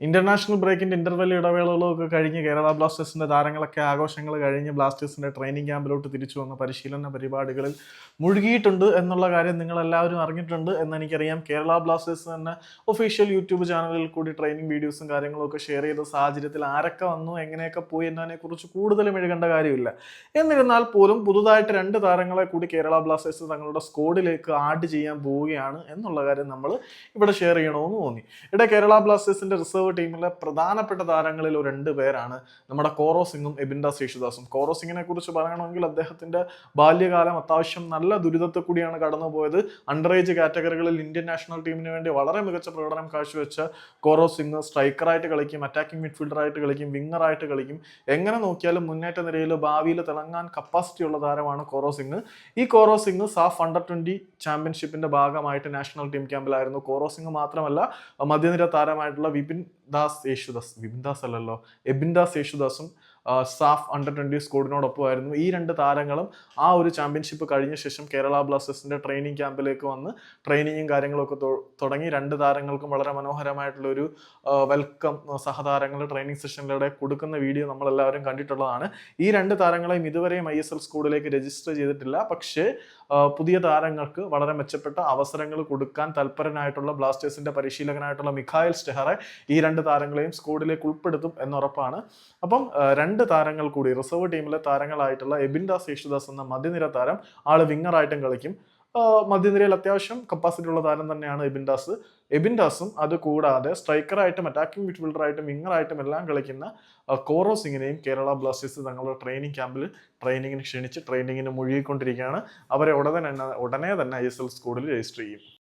International ബ്രേക്കിന്റെ interval ഇടവേളകളും ഒക്കെ കഴിഞ്ഞ് കേരള ബ്ലാസ്റ്റേഴ്സിന്റെ താരങ്ങളൊക്കെ ആഘോഷങ്ങൾ കഴിഞ്ഞ് ബ്ലാസ്റ്റേഴ്സിന്റെ ട്രെയിനിങ് ക്യാമ്പിലോട്ട് തിരിച്ചു വന്ന പരിശീലന പരിപാടികളിൽ മുഴുകിയിട്ടുണ്ട് എന്നുള്ള കാര്യം നിങ്ങൾ എല്ലാവരും അറിഞ്ഞിട്ടുണ്ട് എന്ന് എനിക്കറിയാം കേരള ബ്ലാസ്റ്റേഴ്സ് തന്നെ ഒഫീഷ്യൽ യൂട്യൂബ് ചാനലിൽ കൂടി ട്രെയിനിങ് വീഡിയോസും കാര്യങ്ങളും ഒക്കെ ഷെയർ ചെയ്ത സാഹചര്യത്തിൽ ആരൊക്കെ വന്നു എങ്ങനെയൊക്കെ പോയി എന്നതിനെ കുറിച്ച് കൂടുതലും എഴുകേണ്ട കാര്യമില്ല. എന്നിരുന്നാൽ പോലും പുതുതായിട്ട് രണ്ട് താരങ്ങളെ കൂടി കേരള ബ്ലാസ്റ്റേഴ്സ് തങ്ങളുടെ സ്കോഡിലേക്ക് ആഡ് ചെയ്യാൻ പോവുകയാണ് എന്നുള്ള കാര്യം നമ്മൾ ഇവിടെ ഷെയർ ചെയ്യണമെന്ന് തോന്നി. ഇവിടെ കേരള ബ്ലാസ്റ്റേഴ്സിന്റെ റിസർവ് ടീമിലെ പ്രധാനപ്പെട്ട താരങ്ങളിൽ ഒരു രണ്ട് പേരാണ് നമ്മുടെ കോറോ സിംഗും എബിൻഡ ശേഷുദാസും കോറോ സിംഗിനെ കുറിച്ച് പറയണമെങ്കിൽ അദ്ദേഹത്തിന്റെ ബാല്യകാലം അത്യാവശ്യം നല്ല ദുരിതത്തിൽ കൂടിയാണ് കടന്നുപോയത്. അണ്ടർ ഏജ് കാറ്റഗറികളിൽ ഇന്ത്യൻ നാഷണൽ ടീമിന് വേണ്ടി വളരെ മികച്ച പ്രകടനം കാഴ്ചവെച്ച കോറോ സിംഗ് സ്ട്രൈക്കറായിട്ട് കളിക്കും അറ്റാക്കിംഗ് മിഡ്ഫീൽഡറായിട്ട് കളിക്കും വിങ്ങറായിട്ട് കളിക്കും. എങ്ങനെ നോക്കിയാലും മുന്നേറ്റ നിരയിൽ ഭാവിയിൽ തിളങ്ങാൻ കപ്പാസിറ്റി ഉള്ള താരമാണ് കോറോ സിംഗ്. ഈ Koro Singh SAFF under twenty ചാമ്പ്യൻഷിപ്പിന്റെ ഭാഗമായിട്ട് നാഷണൽ ടീം ക്യാമ്പിലായിരുന്നു കോറോ സിംഗ് മാത്രമല്ല മധ്യനിര താരമായിട്ടുള്ള വിപിൻ ദാസ് യേശുദാസ് വിപിൻ ദാസ് അല്ലല്ലോ എബിൻ ദാസ് യേശുദാസും സാഫ് അണ്ടർ ട്വന്റി സ്കോഡിനോടൊപ്പമായിരുന്നു ഈ രണ്ട് താരങ്ങളും ആ ഒരു ചാമ്പ്യൻഷിപ്പ് കഴിഞ്ഞ ശേഷം കേരള ബ്ലാസ്റ്റേഴ്സിന്റെ ട്രെയിനിങ് ക്യാമ്പിലേക്ക് വന്ന് ട്രെയിനിങ്ങും കാര്യങ്ങളൊക്കെ തുടങ്ങി. രണ്ട് താരങ്ങൾക്കും വളരെ മനോഹരമായിട്ടുള്ള ഒരു വെൽക്കം സഹതാരങ്ങൾ ട്രെയിനിങ് സെഷനിലൂടെ കൊടുക്കുന്ന വീഡിയോ നമ്മളെല്ലാവരും കണ്ടിട്ടുള്ളതാണ്. ഈ രണ്ട് താരങ്ങളെയും ഇതുവരെയും ഐ എസ് എൽ സ്കൂളിലേക്ക് രജിസ്റ്റർ ചെയ്തിട്ടില്ല. പക്ഷേ പുതിയ താരങ്ങൾക്ക് വളരെ മെച്ചപ്പെട്ട അവസരങ്ങൾ കൊടുക്കാൻ തൽപരനായിട്ടുള്ള ബ്ലാസ്റ്റേഴ്സിന്റെ പരിശീലകനായിട്ടുള്ള മിഖായൽ സ്റ്റെഹറെ ഈ രണ്ട് താരങ്ങളെയും സ്കൂളിലേക്ക് ഉൾപ്പെടുത്തും എന്നുറപ്പാണ്. അപ്പം ആ, രണ്ട് താരങ്ങൾ കൂടി റിസർവ് ടീമിലെ താരങ്ങളായിട്ടുള്ള എബിൻ ദാസ് യേശുദാസ് എന്ന മധ്യനിര താരം ആൾ വിങ്ങറായിട്ടും കളിക്കും. മധ്യനിരയിൽ അത്യാവശ്യം കപ്പാസിറ്റി ഉള്ള താരം തന്നെയാണ് എബിൻ ദാസ് എബിൻ ദാസും അത് കൂടാതെ സ്ട്രൈക്കറായിട്ടും അറ്റാക്കിംഗ് മിഡ്ഫീൽഡറായിട്ടും വിങ്ങറായിട്ടും എല്ലാം കളിക്കുന്ന കോറോ സിംഗിനെയും കേരള ബ്ലാസ്റ്റേഴ്സ് തങ്ങളുടെ ട്രെയിനിങ് ക്യാമ്പിൽ ട്രെയിനിങ്ങിന് ക്ഷണിച്ച് ട്രെയിനിങ്ങിന് മുഴുകിക്കൊണ്ടിരിക്കുകയാണ്. അവരെ ഉടനെ തന്നെ ഉടനെ തന്നെ ഐ എസ് എൽ സ്കൂളിൽ രജിസ്റ്റർ ചെയ്യും.